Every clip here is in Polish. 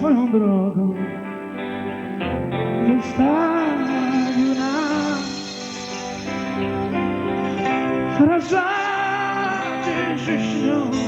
foram drogam no estádio na frasagem de chão.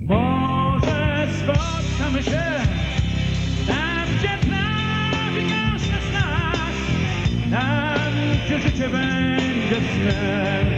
Może spotkamy się Tam, gdzie trawi każdy z nas Tam, gdzie życie będzie snem.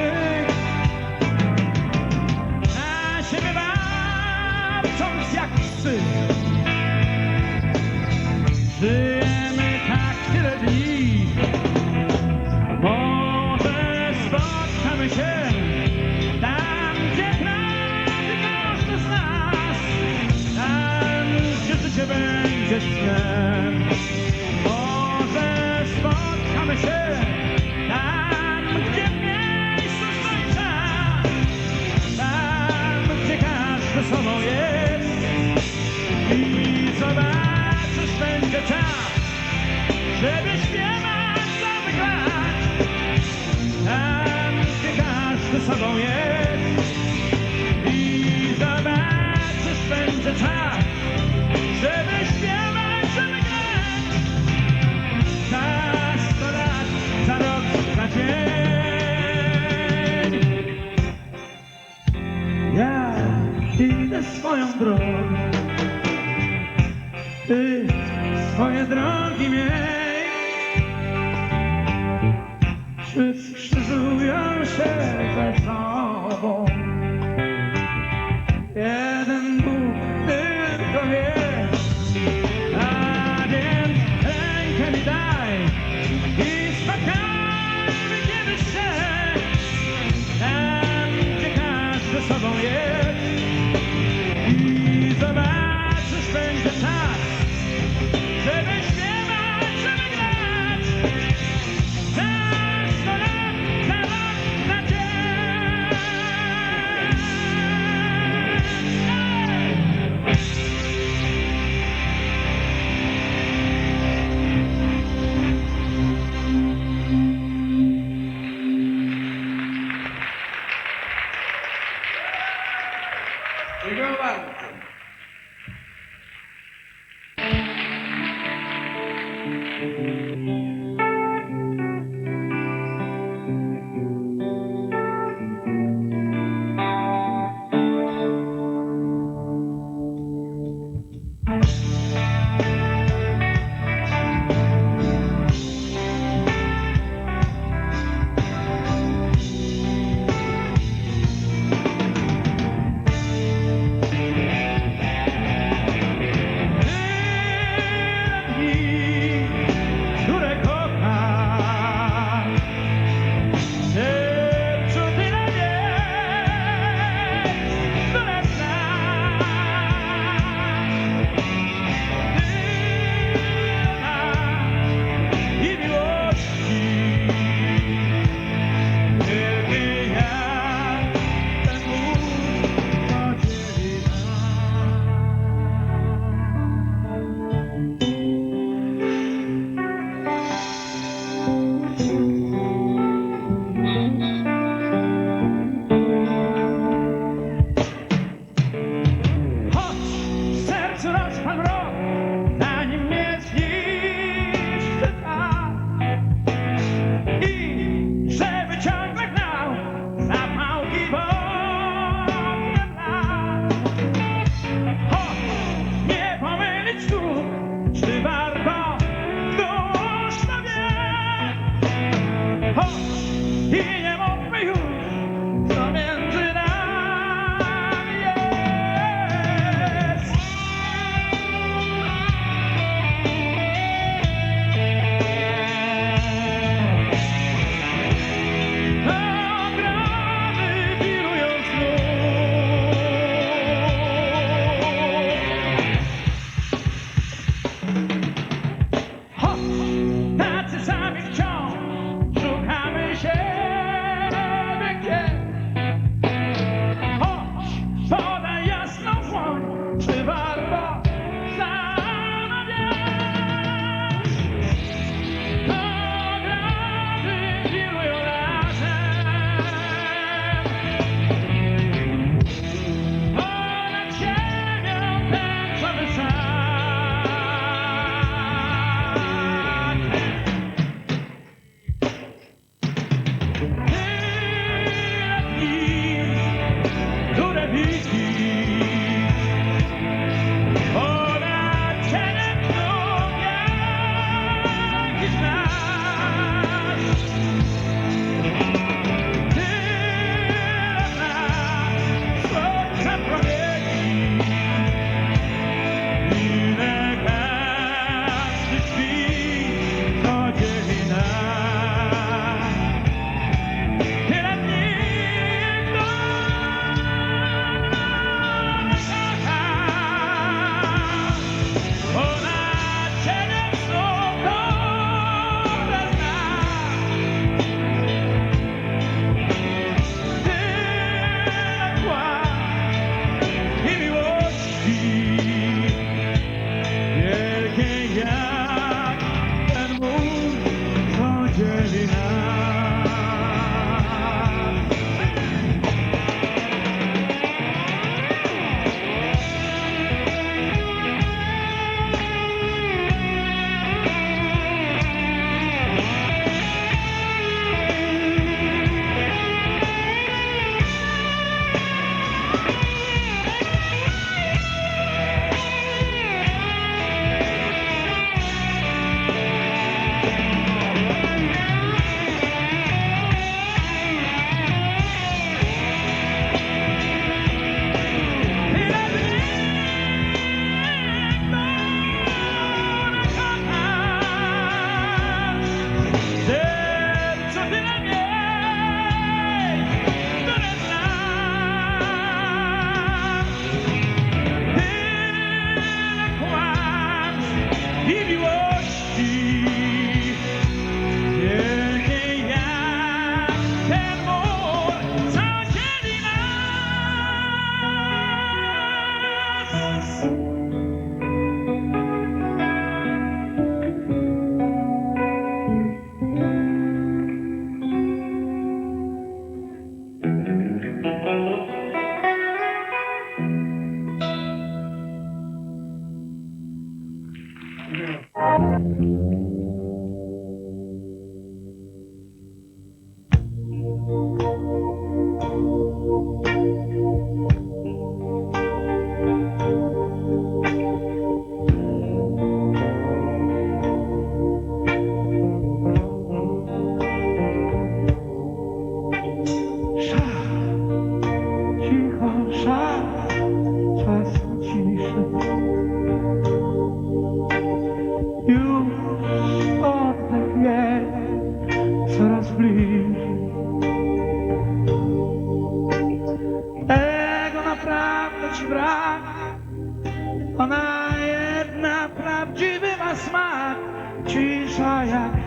tobą jest. I zobaczysz będzie czas Żeby śpiewać nowych lat Tam, gdzie każdy sobą jest. swoją broń Ty swoje drogi miej. Czy skrzyżują się ze sobą. Yeah.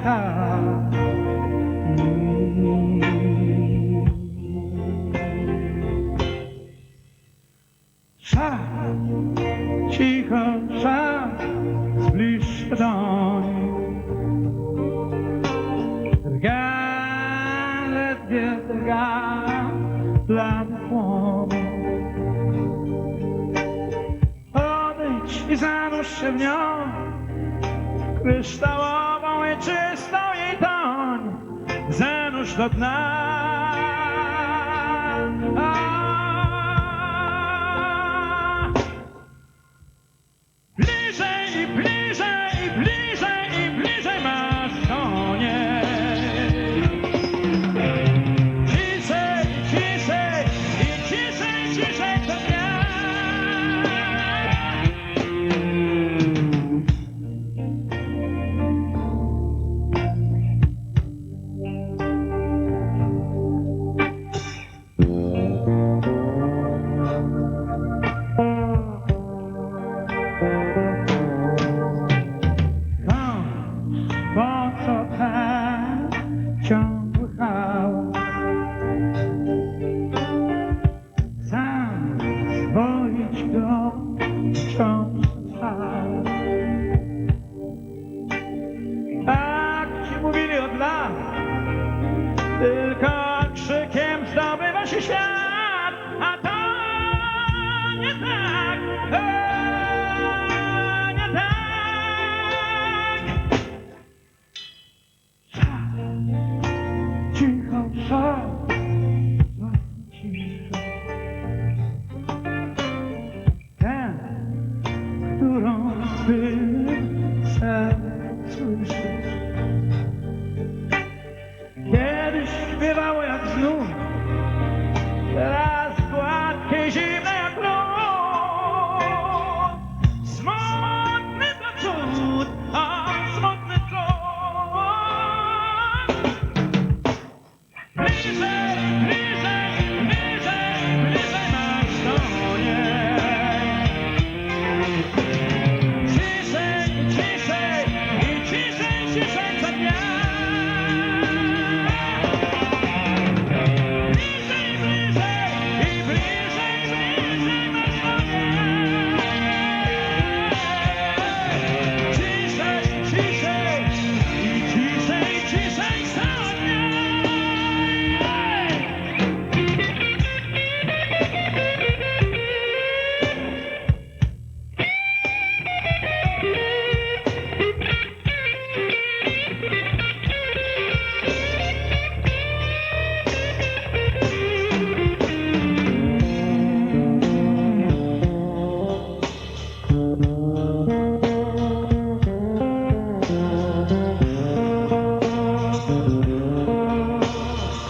Szara, cicho, szara, zbliż się do niej. Drga, ledwie drga, dla płomu. Odejdź i zanurz się w nią, kryształową i czystą jej toń. Zanurz do dna, Ciao. 去好山。Jesus.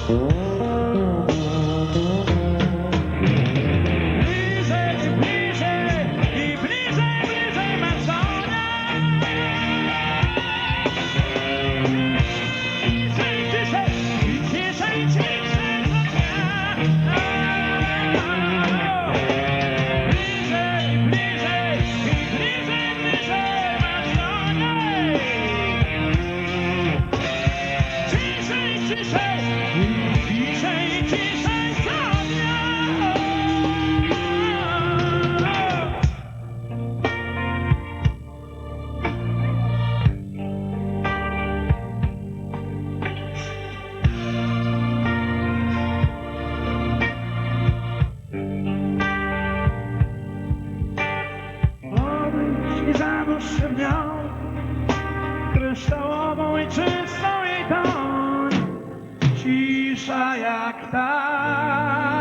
Mm-hmm. tá